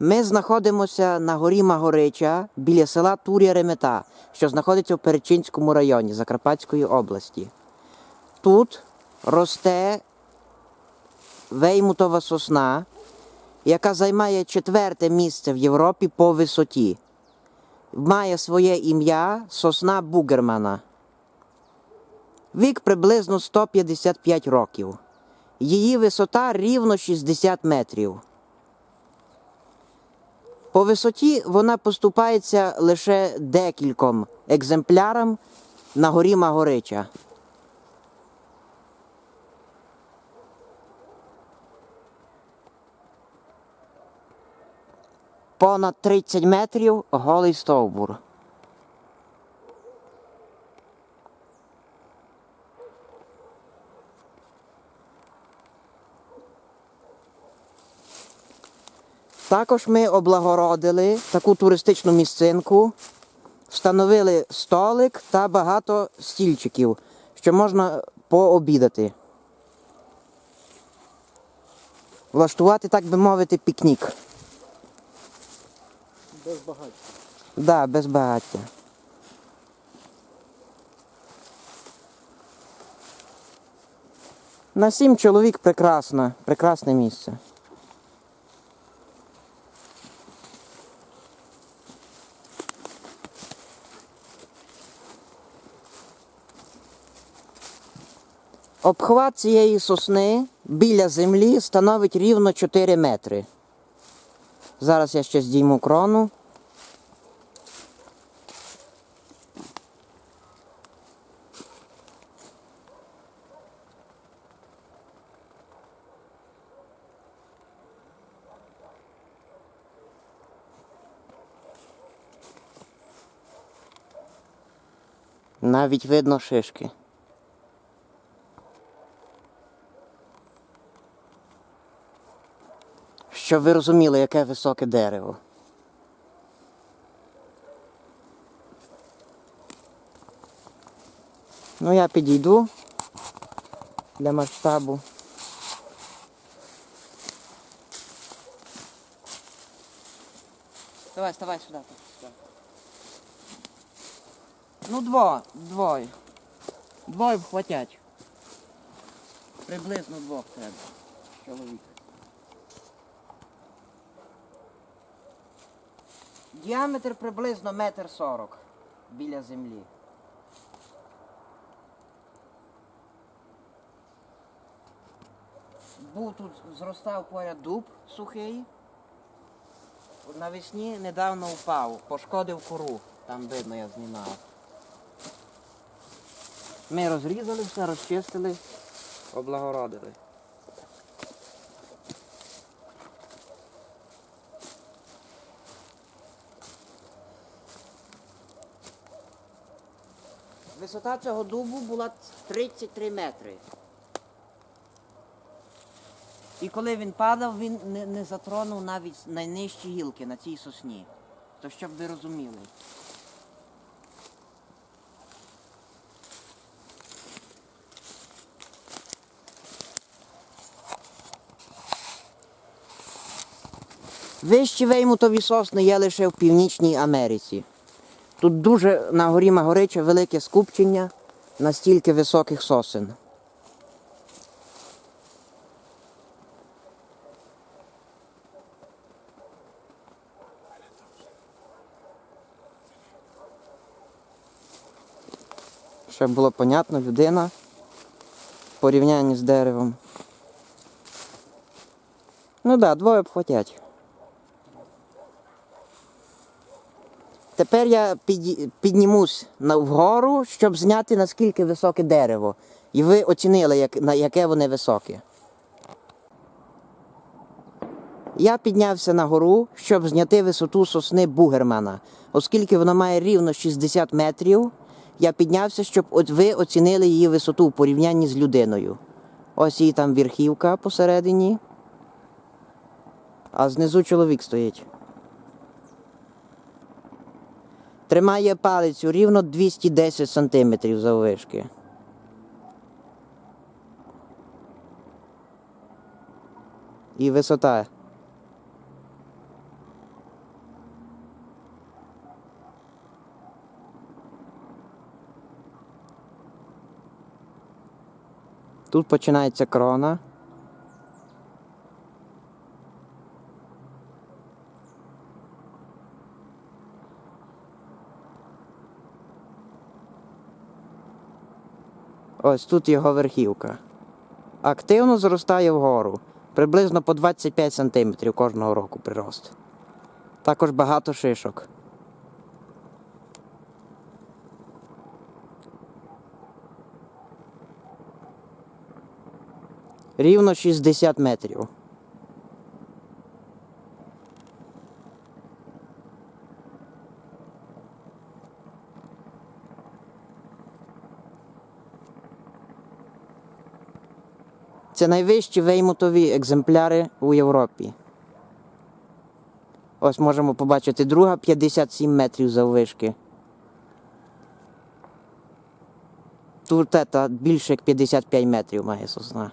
Ми знаходимося на горі Магорича біля села Тур'я Ремета, що знаходиться в Перечинському районі Закарпатської області. Тут росте веймутова сосна, яка займає четверте місце в Європі по висоті. Має своє ім'я сосна Бугермана. Вік приблизно 155 років. Її висота рівно 60 метрів. По висоті вона поступається лише декільком екземплярам на горі Магорича. Понад 30 метрів голий стовбур. Також ми облагородили таку туристичну місцинку, встановили столик та багато стільчиків, що можна пообідати. Влаштувати, так би мовити, пікнік. Без багаття. Да, без багаття. На сім чоловік прекрасно, прекрасне місце. Обхват цієї сосни біля землі становить рівно 4 метри. Зараз я ще здійму крону. Навіть видно шишки. Щоб ви розуміли, яке високе дерево. Ну, я підійду для масштабу. Давай, вставай сюди. Ну, дво, двоє. Двоє вхватять. Приблизно двох треба. Чоловік. Діаметр приблизно метр сорок біля землі. Був тут, зростав поряд дуб сухий. Навесні недавно впав, пошкодив кору. Там видно, я знімав. Ми розрізали все, розчистили, облагородили. Висота цього дубу була 33 метри. І коли він падав, він не, не затронув навіть найнижчі гілки на цій сосні. То щоб ви розуміли. Вищі веймутові сосни є лише в Північній Америці. Тут дуже на горі Магорича велике скупчення настільки високих сосен. Щоб було понятно, людина в порівнянні з деревом. Ну так, да, двоє обхватять. Тепер я піднімусь вгору, щоб зняти наскільки високе дерево. І ви оцінили, як, на яке вони високе. Я піднявся на гору, щоб зняти висоту сосни Бугермана. Оскільки вона має рівно 60 метрів, я піднявся, щоб ви оцінили її висоту в порівнянні з людиною. Ось її там верхівка посередині, а знизу чоловік стоїть. Тримає палицю рівно 210 сантиметрів заввишки. І висота. Тут починається крона. Ось тут його верхівка. Активно зростає вгору. Приблизно по 25 см кожного року прирост. Також багато шишок. Рівно 60 метрів. Це найвищі веймутові екземпляри у Європі. Ось можемо побачити друга 57 метрів заввишки. Туртета більше як 55 метрів має сосна.